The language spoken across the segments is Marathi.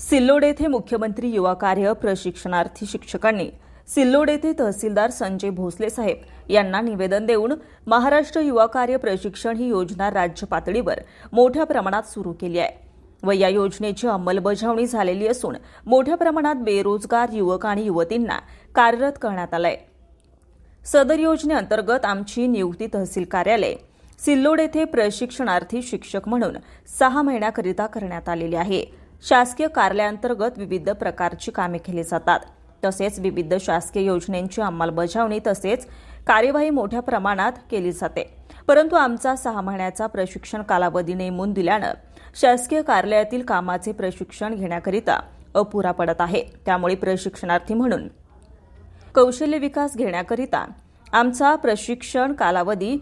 सिल्लोड येथे मुख्यमंत्री युवा कार्य प्रशिक्षणार्थी शिक्षकांनी सिल्लोड येथे तहसीलदार संजय भोसले साहेब यांना निवेदन देऊन महाराष्ट्र युवा कार्य प्रशिक्षण ही योजना राज्य पातळीवर मोठ्या प्रमाणात सुरू केली आहे. व या योजनेची अंमलबजावणी झालेली असून मोठ्या प्रमाणात बेरोजगार युवक आणि युवतींना कार्यरत करण्यात आलंय. सदर योजनेअंतर्गत आमची नियुक्ती तहसील कार्यालय सिल्लोड येथे प्रशिक्षणार्थी शिक्षक म्हणून सहा महिन्याकरिता करण्यात आलेली आहे. शासकीय कार्यालयांतर्गत विविध प्रकारची कामे केली जातात. तसेच विविध शासकीय योजनेची अंमलबजावणी तसेच कार्यवाही मोठ्या प्रमाणात केली जाते. परंतु आमचा सहा महिन्याचा प्रशिक्षण कालावधी नेमून दिल्यानं शासकीय कार्यालयातील कामाचे प्रशिक्षण घेण्याकरिता अपुरा पडत आहे. त्यामुळे प्रशिक्षणार्थी म्हणून कौशल्य विकास घेण्याकरिता आमचा प्रशिक्षण कालावधी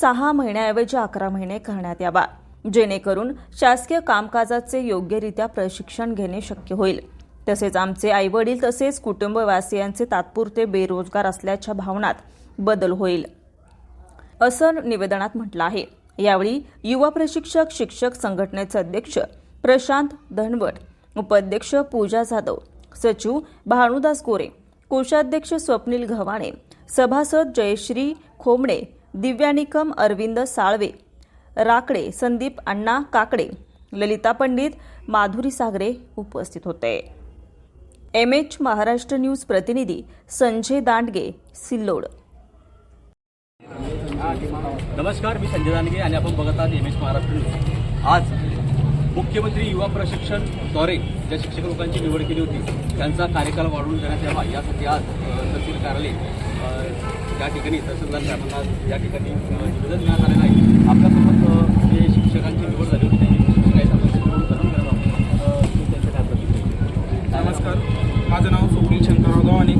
सहा महिन्याऐवजी अकरा महिने करण्यात यावा. जेणेकरून शासकीय कामकाजाचे योग्यरित्या प्रशिक्षण घेणे शक्य होईल. तसेच आमचे आईवडील तसेच कुटुंबवासियांचे तात्पुरते बेरोजगार असल्याच्या भावनात बदल होईल असं निवेदनात म्हटलं आहे. यावेळी युवा प्रशिक्षक शिक्षक संघटनेचे अध्यक्ष प्रशांत धनवट उपाध्यक्ष पूजा जाधव सचिव भानुदास गोरे कोषाध्यक्ष स्वप्नील घवाणे सभासद जयश्री खोमणे दिव्यानिकम अरविंद साळवे राकडे संदीप अण्णा काकडे ललिता पंडित माधुरी सागरे उपस्थित होते. एम एच महाराष्ट्र न्यूज प्रतिनिधी संजय दांडगे सिल्लोड. नमस्कार मी संजय दांडगे आणि आपण बघत आहात एम एच महाराष्ट्र न्यूज. आज मुख्यमंत्री युवा प्रशिक्षणद्वारे ज्या शिक्षक लोकांची निवड केली होती त्यांचा कार्यकाल वाढवून देण्यात यावा यासाठी आज तहसील कार्यालय या ठिकाणी तहसीलदार साहेबांना या ठिकाणी निवेदन देण्यात आलेलं आहे. आपल्या नमस्कार. माझं नाव स्वप्नील शंकरराव गव्हाणे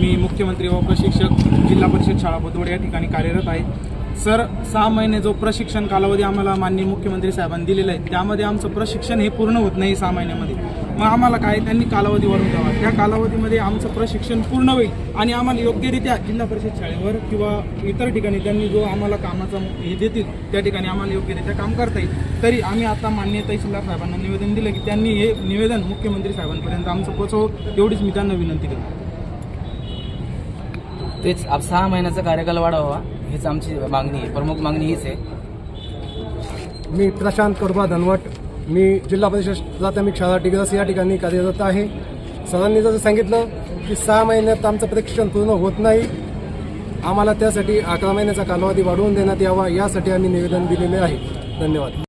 मी मुख्यमंत्री व प्रशिक्षक जिल्हा परिषद शाळा बदवड या ठिकाणी कार्यरत आहे. सर सहा महिने जो प्रशिक्षण कालावधी आम्हाला माननीय मुख्यमंत्री साहेबांनी दिलेला आहे त्यामध्ये आमचं प्रशिक्षण हे पूर्ण होत नाही सहा महिन्यामध्ये. मग आम्हाला काय? त्यांनी कालावधी वाढवून द्यावा त्या कालावधीमध्ये आमचं प्रशिक्षण पूर्ण होईल आणि आम्हाला योग्यरित्या जिल्हा परिषद शाळेवर किंवा इतर ठिकाणी त्यांनी जो आम्हाला कामाचा हे देतील त्या ठिकाणी आम्हाला योग्यरित्या काम करता येईल. तरी आम्ही आता माननीय तहसीलदार साहेबांना निवेदन दिलं की त्यांनी हे निवेदन मुख्यमंत्री साहेबांपर्यंत आमचं पोचव एवढीच मी त्यांना विनंती करतो. तेच आप सहा महिन्याचा कार्यकाल वाढवावा हीच आमची मागणी आहे. प्रमुख मागणी हीच आहे. मी प्रशांत कडबा धनवट. मी जिल्हा परिषद प्राथमिक शाळा टिग्रस या ठिकाणी कार्यरत आहे. सरांनी जसं सांगितलं की सहा महिन्यात आमचं प्रशिक्षण पूर्ण होत नाही. आम्हाला त्यासाठी अकरा महिन्याचा कालावधी वाढवून देण्यात यावा यासाठी आम्ही निवेदन दिलेले आहे. धन्यवाद.